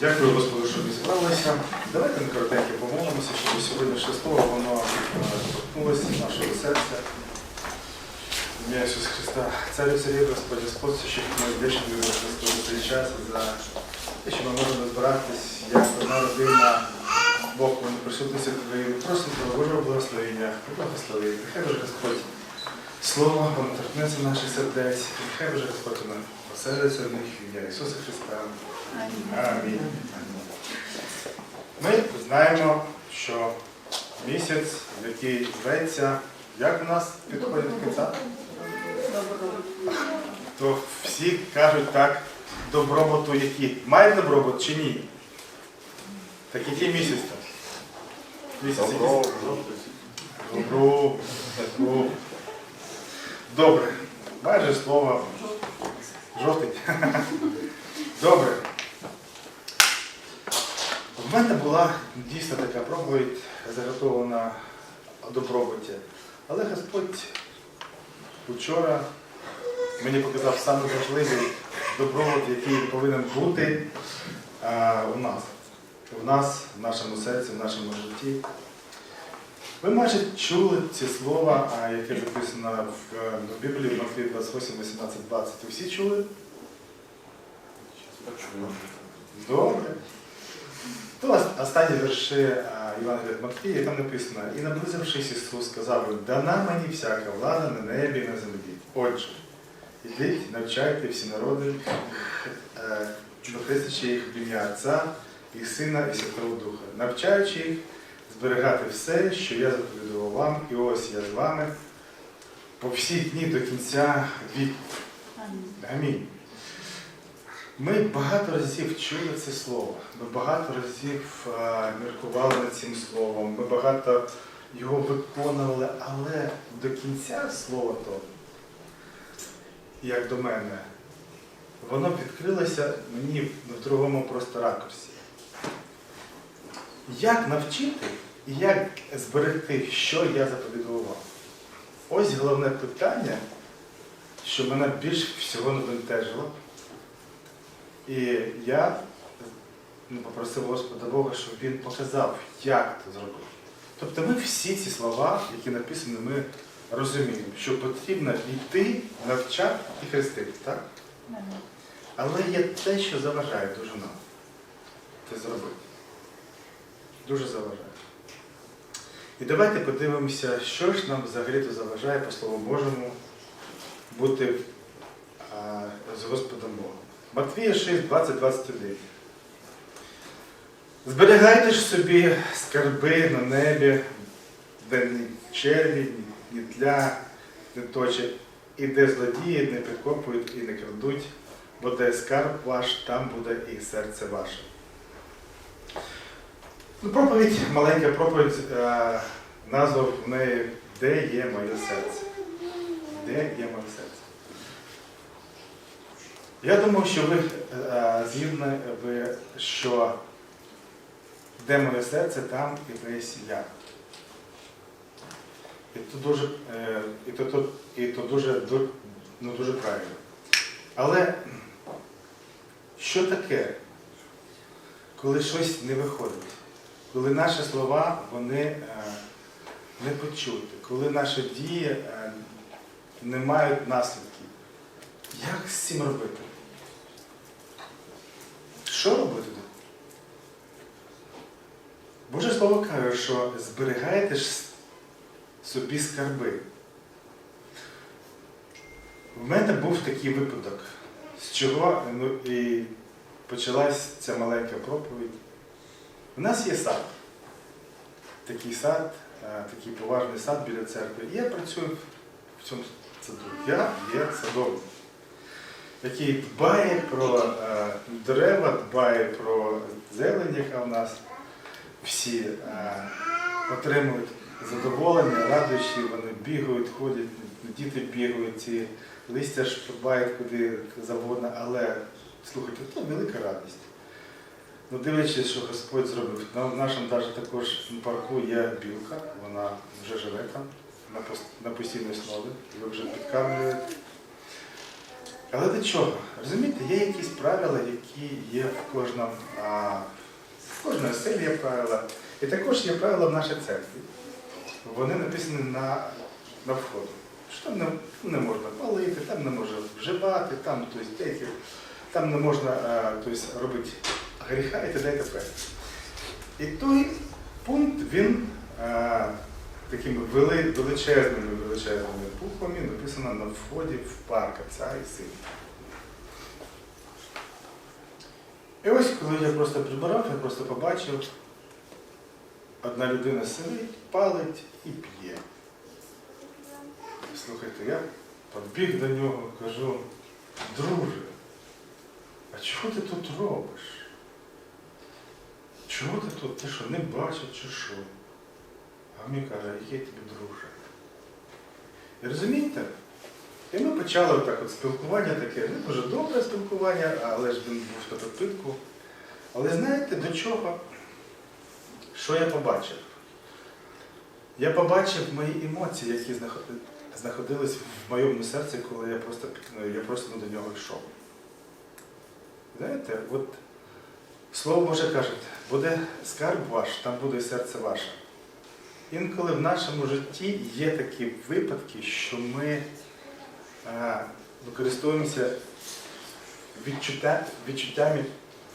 Дякую, Господу, що ви зібралися. Давайте на коротенько помолимося, щоб сьогоднішнє слово воно е, торкнулося нашого серця. Ім'я Ісуса Христа, Царю царів, Господь Господь, що ми вдячні тобі, за час, за те, що ми можемо збиратись, як одна родина, Бог, ми присутності Твоєї. Просимо Тебе Божого благословення, благослови. Нехай Боже Господь, Слово, воно торкнеться наших сердець, нехай Боже Господь, воно поселиться в них ім'я Ісуса Христа. Ми знаємо, що місяць, який зветься, як у нас підходить кінця, то всі кажуть так, добробуту які. Має добробут чи ні? Так який місяць там? Місяць. Добро. Добро. Добре. Майже слово жовтий. Добре. В мене була дійсно така проповідь заготовлена о добробуті. Але Господь вчора мені показав саме важливий добробут, який повинен бути а, у нас. У нас, в нашому серці, в нашому житті. Ви майже чули ці слова, а, яке записано в, е, Біблії в Матвії 28, 18, 20. Ви всі чули? Добре. Останні вірші а, Євангелія від Матвія, там написано, і наблизившись Ісус, сказав їм, дана мені всяка влада на небі і на землі. Отже, ідіть, навчайте всі народи, е, хрестячи їх в ім'я Отця і Сина і Святого Духа, навчаючи їх зберігати все, що я заповідував вам, і ось я з вами по всі дні до кінця віку. Амінь. Ми багато разів чули це слово, ми багато разів е, міркували над цим словом, ми багато його виконували, але до кінця слова то, як до мене, воно відкрилося мені в другому просто ракурсі. Як навчити і як зберегти, що я заповідував? Ось головне питання, що мене більш всього не бентежило. І я ну, попросив Господа Бога, щоб він показав, як це зробити. Тобто ми всі ці слова, які написані, ми розуміємо, що потрібно йти, навчати і хрестити, так? Але є те, що заважає дуже нам це зробити. Дуже заважає. І давайте подивимося, що ж нам взагалі то заважає по Слову Божому бути а, з Господом Богом. Матвія 6, 20, 21. Зберігайте ж собі скарби на небі, де ні черві, ні тля не точать, і де злодії не підкопують і не крадуть, бо де скарб ваш, там буде і серце ваше. Ну, проповідь, маленька проповідь, е, назва в неї Де є моє серце? Де є моє серце? Я думаю, що ви е, згідні, ви, що де моє серце, там і весь я. І то дуже, е, і то, і то дуже, ну, дуже правильно. Але що таке, коли щось не виходить? Коли наші слова вони е, не почуті, коли наші дії не мають наслідків? Як з цим робити? Що робити? Боже Слово каже, що зберігайте ж собі скарби. В мене був такий випадок, з чого ну, і почалась ця маленька проповідь. У нас є сад. Такий сад, е, такий поважний сад біля церкви. І я працюю в цьому саду. Я є садовник який дбає про е, дерева, дбає про зелень, яка в нас всі е, отримують задоволення, радощі, вони бігають, ходять, діти бігають, ці листя ж дбають куди завгодно, але слухайте, це велика радість. Ну, дивлячись, що Господь зробив. В нашому навіть також парку є білка, вона вже живе там на, пос- на постійній основі, вже підкармлюєте. Але до чого? Розумієте, є якісь правила, які є в кожному, в кожної селі є правила. І також є правила в нашій церкві. Вони написані на, на входу. Що там не, не можна палити, там не можна вживати, там, тобто, деякі, там не можна а, тобто, робити гріха і т.д. і. І той пункт, він такими вели, величезними величезними буквами написано на вході в парк Отця і Сина. І ось коли я просто прибирав, я просто побачив, одна людина сидить, палить і п'є. Слухайте, я підбіг до нього, кажу, друже, а чого ти тут робиш? Чого ти тут? Ти що, не бачив чи що? А мені каже, який тобі друже. І розумієте? І ми почали отак от спілкування таке, не дуже добре спілкування, але ж він був на підпитку. Але знаєте до чого? Що я побачив? Я побачив мої емоції, які знаходились в моєму серці, коли я просто, я просто до нього йшов. Знаєте, от Слово Боже каже, буде скарб ваш, там буде і серце ваше. Інколи в нашому житті є такі випадки, що ми е, використовуємося відчуття, відчуттями,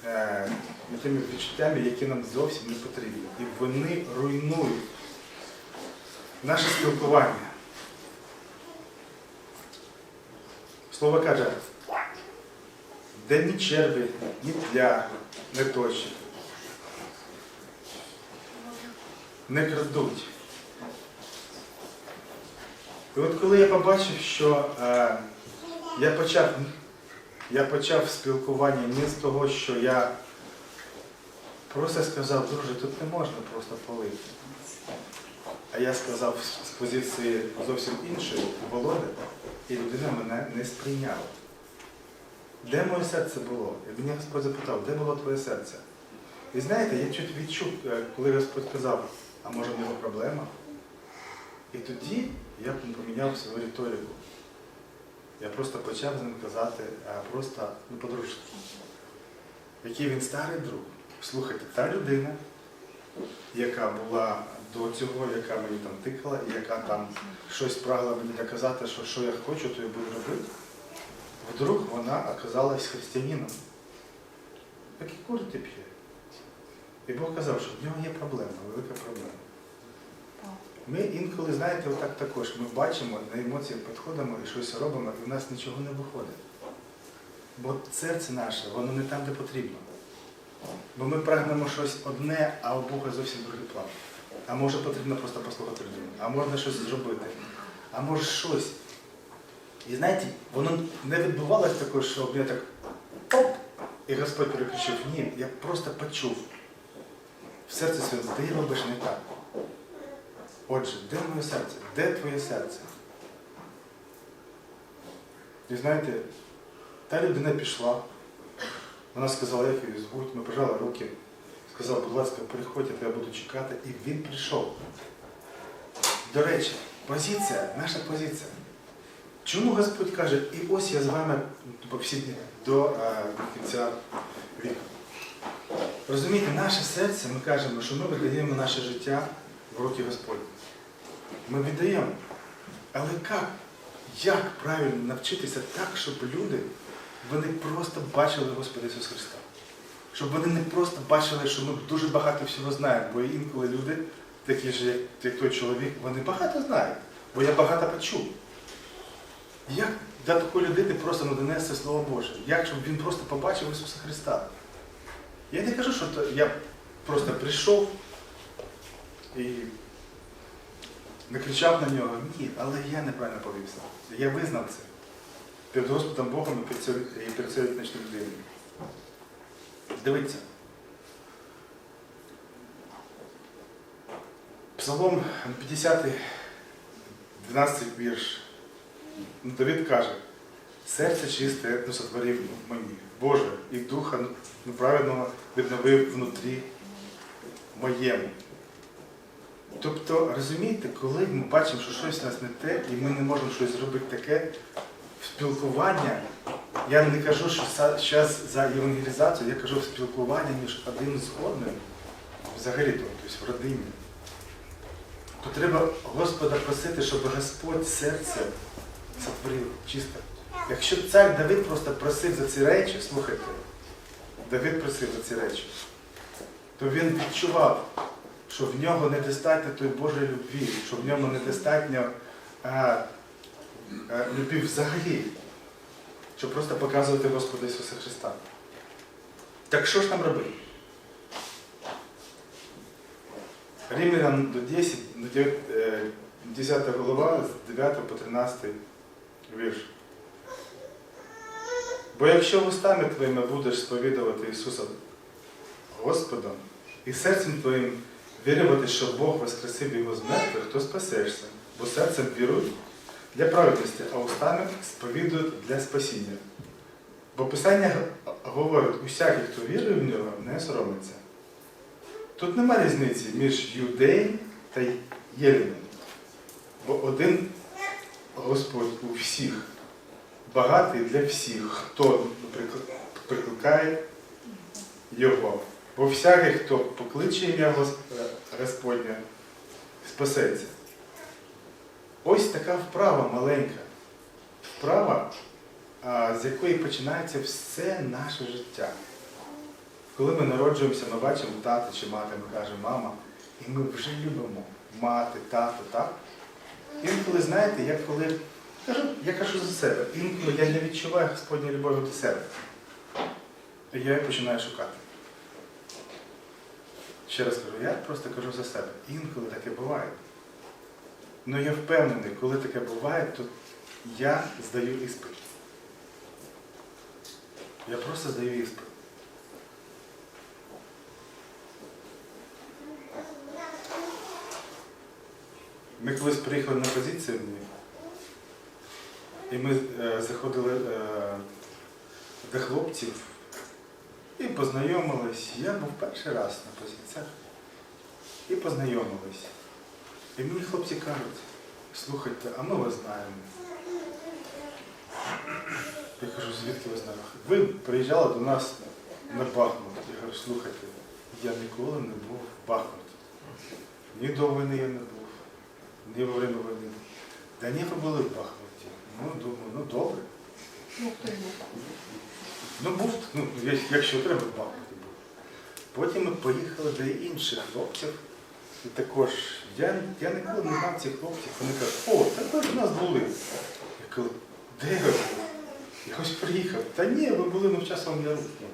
е, тими відчуттями, які нам зовсім не потрібні. І вони руйнують наше спілкування. Слово каже, де ні черві, ні тля, не точать, не крадуть. І от коли я побачив, що е, я почав, я почав спілкування не з того, що я просто сказав, друже, тут не можна просто полити. А я сказав з- позиції зовсім іншої, Володи, і людина мене не сприйняла. Де моє серце було? І мене Господь запитав, де було твоє серце? І знаєте, я чуть відчув, е, коли Господь сказав, а може в нього проблема? І тоді я поміняв свою риторику. Я просто почав з ним казати, просто ну, по-дружки. Який він старий друг. Слухайте, та людина, яка була до цього, яка мені там тикала, яка там щось прагла мені доказати, що що я хочу, то я буду робити. Вдруг вона оказалась християнином. Так і курити п'є. І Бог казав, що в нього є проблема, велика проблема. Ми інколи, знаєте, отак також, ми бачимо, на емоції підходимо і щось робимо, і в нас нічого не виходить. Бо серце наше, воно не там, де потрібно. Бо ми прагнемо щось одне, а у Бога зовсім другий план. А може потрібно просто послухати людину, а можна щось зробити, а може щось. І знаєте, воно не відбувалося також, що я так оп, і Господь переключив. Ні, я просто почув. В серці своєму, ти робиш не так. Отже, де моє серце? Де твоє серце? І знаєте, та людина пішла, вона сказала, як її звуть, ми пожали руки, сказала, будь ласка, приходь, я тебе буду чекати, і він прийшов. До речі, позиція, наша позиція. Чому Господь каже, і ось я з вами по всі дні до е, кінця віку. Розумієте, наше серце, ми кажемо, що ми віддаємо наше життя в руки Господні. Ми віддаємо. Але як? Як правильно навчитися так, щоб люди вони просто бачили Господа Ісуса Христа? Щоб вони не просто бачили, що ми дуже багато всього знаємо, бо інколи люди, такі ж, як, той чоловік, вони багато знають, бо я багато почув. Як для такої людини просто не донести Слово Боже? Як щоб він просто побачив Ісуса Христа? Я не кажу, що то я просто прийшов і не кричав на нього. Ні, але я неправильно повівся. Я визнав це перед Господом Богом і перед цією- вічною людиною. Дивіться. Псалом 50, 12 вірш. Давид каже, серце чисте не сотворив мені, Боже, і духа неправедного відновив внутрі моєму. Тобто, розумієте, коли ми бачимо, що щось у нас не те, і ми не можемо щось зробити таке, спілкування Я не кажу, що зараз за євангелізацію, я кажу спілкування між один з одним, взагалі то, тобто в родині. То треба Господа просити, щоб Господь серце сотворив чисто. Якщо цар Давид просто просив за ці речі, слухайте, Давид просив за ці речі, то він відчував, що в нього недостатньо тої Божої любві, що в ньому недостатньо а, а, любві взагалі, щоб просто показувати Господа Ісуса Христа. Так що ж нам робити? Римлян до 10, до 9, е, 10 глава, з 9 по 13 вірш. Бо якщо вустами твоїми будеш сповідувати Ісуса Господом і серцем твоїм вірувати, що Бог воскресив його з мертвих, то спасешся, бо серцем вірують для праведності, а устами сповідують для спасіння. Бо Писання говорить, усякий, хто вірує в нього, не соромиться. Тут нема різниці між юдеєм та єліном. Бо один Господь у всіх, багатий для всіх, хто прикликає Його. Бо всякий, хто покличе ім'я е, спасеться. Ось така вправа маленька. Вправа, з якої починається все наше життя. Коли ми народжуємося, ми бачимо тата чи мати, ми кажемо мама, і ми вже любимо мати, тату, так? Інколи, знаєте, я коли кажу, я кажу за себе, інколи я не відчуваю Господньої любові до себе. І я її починаю шукати. Ще раз кажу, я просто кажу за себе. Інколи таке буває. Ну я впевнений, коли таке буває, то я здаю іспит. Я просто здаю іспит. Ми колись приїхали на позицію і ми е, заходили е, до хлопців і познайомились. Я був перший раз на позиціях і познайомились. І мені хлопці кажуть, слухайте, а ми вас знаємо. Я кажу, звідки ви знаєте? Ви приїжджали до нас на Бахмут. Я кажу, слухайте, я ніколи не був в Бахмуті. Ні до війни я не був, ні во время війни. Та ні, ви були в Бахмуті. Ну, думаю, ну добре. Ну, хто його? Ну, був, ну, якщо треба, в був. Потім ми поїхали до інших хлопців. І також я, я ніколи не знав цих хлопців. Вони кажуть, о, так ви ж у нас були. Я кажу, де ви були? Я ось приїхав. Та ні, ви були ми в часом. Ну, тобто,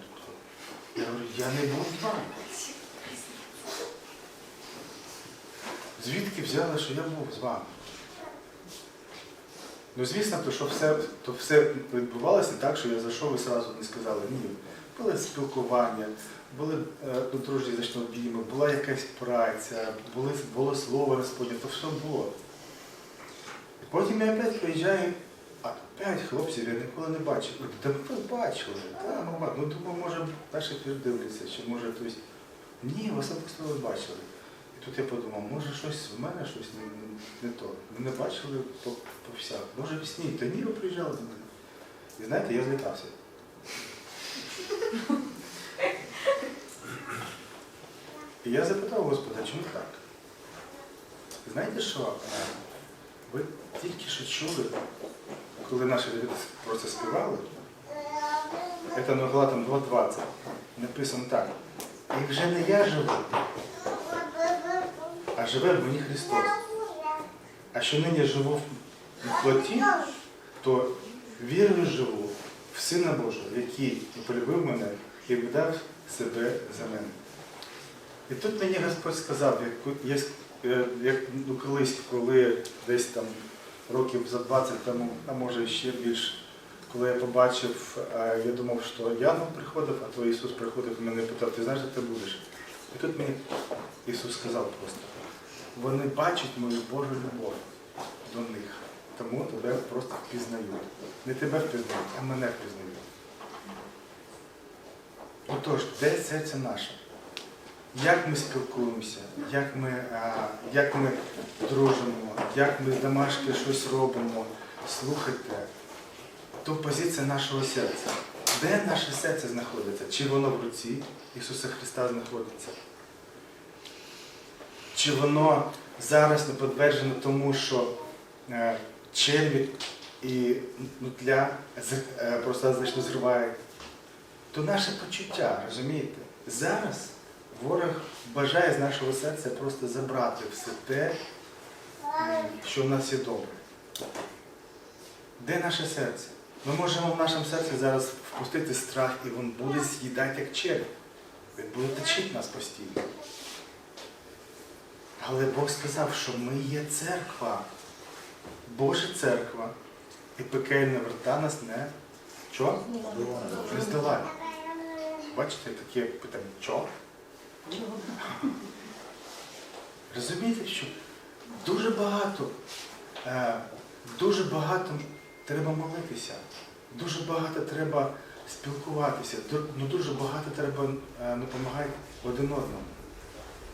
Я говорю, я не був з вами. Звідки взяли, що я був з вами? Ну, звісно, то, що все, то все відбувалося так, що я зайшов і одразу не сказали ні. Були спілкування, були е, ну, дружні значно обійми, була якась праця, були, було слово Господнє, то все було. І потім я опять приїжджаю, а п'ять хлопців я ніколи не бачив. Та ви бачили, та, ну, ну думаю, може, перший дивляться, чи може хтось. Ні, ви особисто ви бачили. Тут я подумав, може щось в мене щось не, не то. Ми не бачили по, по всяк. Може в сні, та ні, ви приїжджали до мене. І знаєте, я злякався. І я запитав Господа, чому так? Знаєте що? Е, Ви тільки що чули, коли наші люди про це співали, це на Галатам 2.20, написано так. І вже не я живу, а живе в мені Христос. А що нині живу в плоті, то вірою живу в Сина Божого, який полюбив мене і віддав себе за мене. І тут мені Господь сказав, як, е, як ну, колись, коли десь там років за 20 тому, а може ще більше, коли я побачив, я думав, що Янгол приходив, а то Ісус приходив і мене питав, ти знаєш, де ти будеш? І тут мені Ісус сказав просто, вони бачать мою Божу любов до них, тому тебе просто впізнають. Не тебе впізнають, а мене впізнають. Отож, де серце наше? Як ми спілкуємося, як ми, а, як ми дружимо, як ми домашки щось робимо. Слухайте, то позиція нашого серця. Де наше серце знаходиться? Чи воно в руці Ісуса Христа знаходиться? Чи воно зараз не підтверджено тому, що е, черві і нутля е, просто значно зривають? То наше почуття, розумієте? Зараз ворог бажає з нашого серця просто забрати все те, що в нас є добре. Де наше серце? Ми можемо в нашому серці зараз впустити страх, і він буде з'їдати як червь. Він буде точити нас постійно. Але Бог сказав, що ми є церква, Божа церква, і пекельна врата нас не що? Не здолає. Бачите, таке питання, що? Розумієте, що дуже багато, е, дуже багато треба молитися, дуже багато треба спілкуватися, ну дуже багато треба е, допомагати один одному.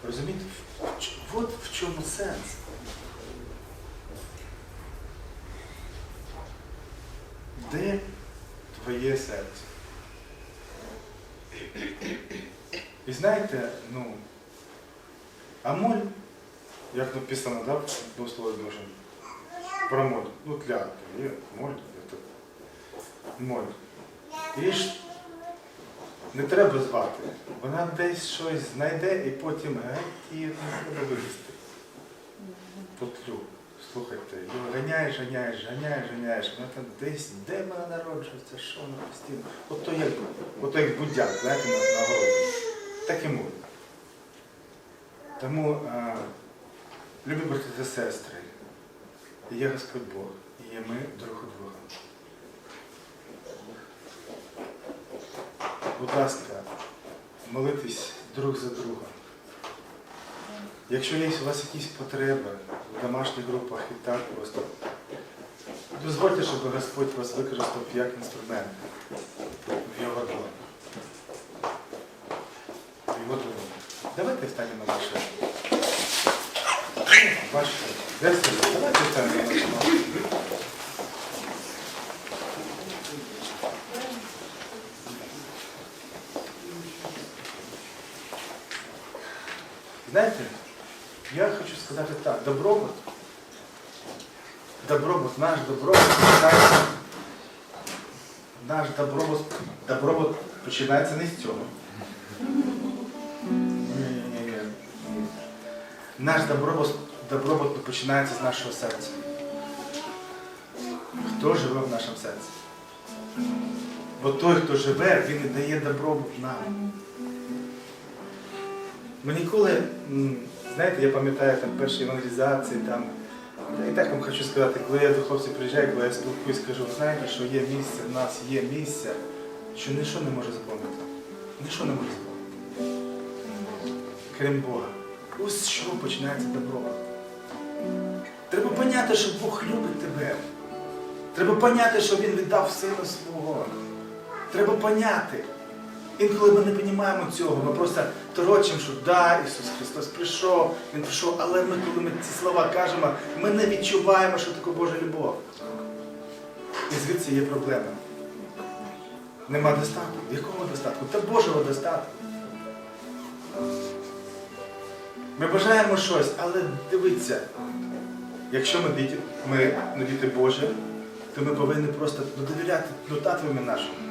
Розумієте, от в чому сенс. Де твоє серце? І знаєте, ну, а моль, як написано, да, в двох словах дуже, про моль, ну, є моль, це моль. Ж не треба звати, вона десь щось знайде і потім геть її не треба вивезти. Потлю. Слухайте, його ганяєш, ганяєш, ганяєш, ганяєш, вона там десь, де вона народжується, що вона постійно. Ото як, ото як будяк, знаєте, на, городі. Так і мовить. Тому, а, любі брати та сестри, є Господь Бог, і є ми друг у друга. Будь ласка, молитесь друг за друга. Якщо є у вас якісь потреби в домашніх групах і так просто, дозвольте, щоб Господь вас використав як інструмент в його домі. В його домі. Давайте встанемо на ваше. Ваше. Давайте встанемо на ваше. Знаєте, я хочу сказати так, добробут, добробут, наш добробут починається, наш добробут, добробут починається не з цього. Наш добробут, добробут починається з нашого серця. Хто живе в нашому серці? Бо той, хто живе, він і дає добробут нам. Ми ніколи, знаєте, я пам'ятаю там перші евангелізації, там, і так вам хочу сказати, коли я до хлопців приїжджаю, коли я спілкуюсь, кажу, знаєте, що є місце, в нас є місце, що ніщо не може заповнити. Ніщо не може заповнити. Крім Бога. Ось з чого починається добро. Треба поняти, що Бог любить тебе. Треба поняти, що Він віддав сина свого. Треба поняти. Інколи ми не розуміємо цього, ми просто торочимо, що да, Ісус Христос прийшов, Він прийшов, але ми, коли ми ці слова кажемо, ми не відчуваємо, що таке Божа любов. І звідси є проблема. Нема достатку. Якого достатку? Та Божого достатку. Ми бажаємо щось, але дивіться, якщо ми діти, ми ну, діти Божі, то ми повинні просто довіряти ну, татові нашому.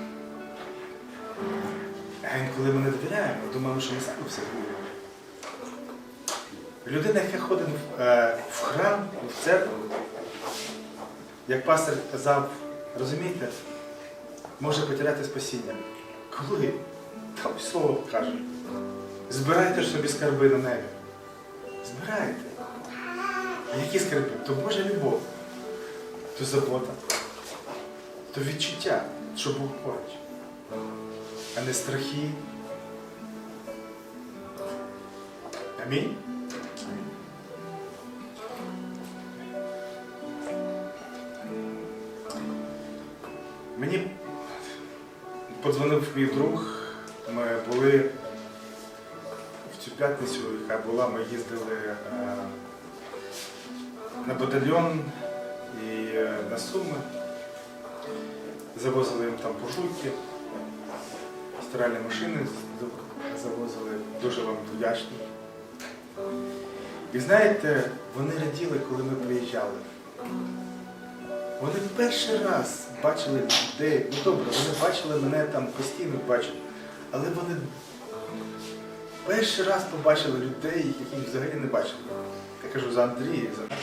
А інколи ми не довіряємо, думаємо, що ми самі все будемо. Людина, яка ходить в, е, в храм, в церкву, як пастор казав, розумієте, може потеряти спасіння. Коли? Там слово каже. Збирайте собі скарби на небі. Збирайте. А які скарби? То Божа любов, то забота, то відчуття, що Бог поруч а не страхи. Амінь. Мені подзвонив мій друг. Ми були в цю п'ятницю, яка була, ми їздили е, на батальйон і е, на Суми. завозили їм там буржуйки, стиральні машини завозили, дуже вам вдячні. І знаєте, вони раділи, коли ми приїжджали. Вони перший раз бачили людей, ну добре, вони бачили мене там постійно бачать, але вони перший раз побачили людей, яких взагалі не бачили. Я кажу за Андрія, за.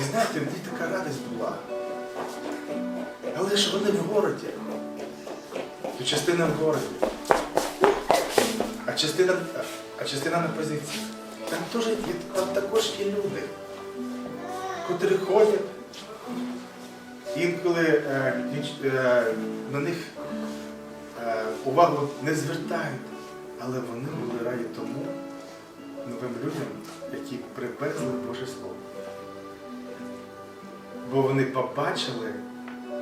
І знаєте, мені така радість була. Але ж вони в городі. То частина в городі. А частина, а частина на позиції. Там, теж там також є люди, котрі ходять. Інколи е, е, на них е, увагу не звертають, але вони були раді тому новим людям, які привезли Боже Слово. Бо вони побачили,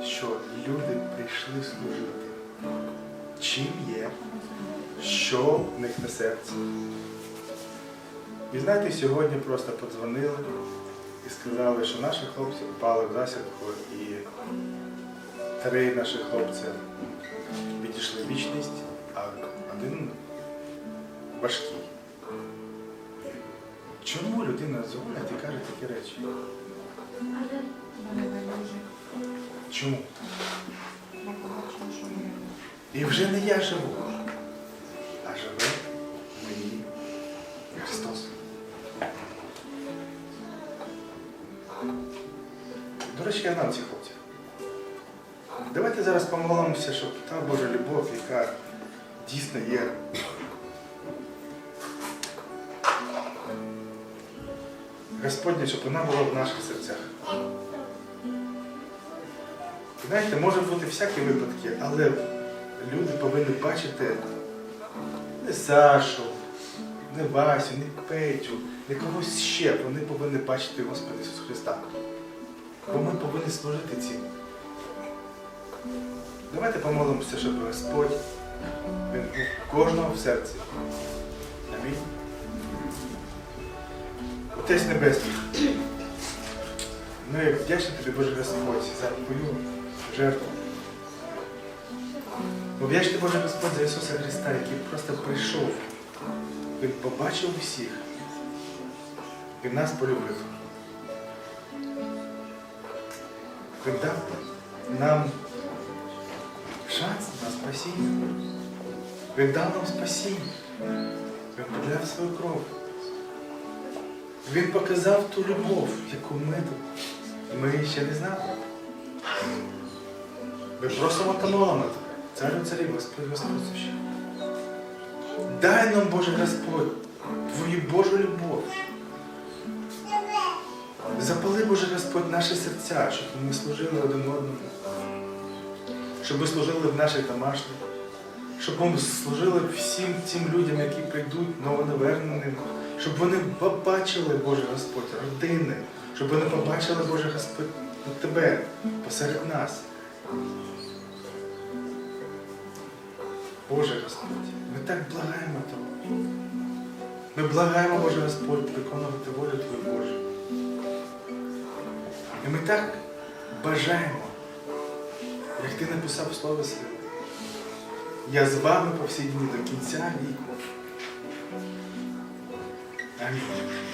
що люди прийшли служити. Чим є, що в них на серці. І знаєте, сьогодні просто подзвонили і сказали, що наші хлопці попали в засідку і три наші хлопці відійшли в вічність, а один важкий. Чому людина дзвонить і каже такі речі? Чому? І вже не я живу, а живе мені Христос. До речі, я знав цих хлопців. Давайте зараз помолимося, щоб та Божа любов, яка дійсно є. Господня, щоб вона була в наших серцях. Знаєте, може бути всякі випадки, але люди повинні бачити не Сашу, не Васю, не Петю, не когось ще. Вони повинні бачити Господа Ісуса Христа. Бо ми повинні служити цим. Давайте помолимося, щоб Господь Він був кожного в серці. Амінь. Отець Небесний, ми вдячні тобі, Боже Господь, за твою жертву. Вдячні Боже Господь Ісуса Христа, який просто прийшов. Він побачив усіх. Він нас полюбив. Він дав нам шанс на спасіння. Він дав нам спасіння. Він подав свою кров. Він показав ту любов, яку ми, ми ще не знали. Ми просимо та молимо тебе, царю царів, Господь Господь. Дай нам, Боже Господь, Твою Божу любов. Запали, Боже Господь, наші серця, щоб ми служили один одному, щоб ми служили в наших домашніх, щоб ми служили всім тим людям, які прийдуть новонаверненим, щоб вони побачили, Боже Господь, родини, щоб вони побачили, Боже Господь, Тебе посеред нас. Боже Господь, ми так благаємо Того. Ми благаємо, Боже Господь, виконувати волю Твою Божу. І ми так бажаємо, як ти написав Слово Своє. Я з вами по всі дні до кінця віку. Амінь.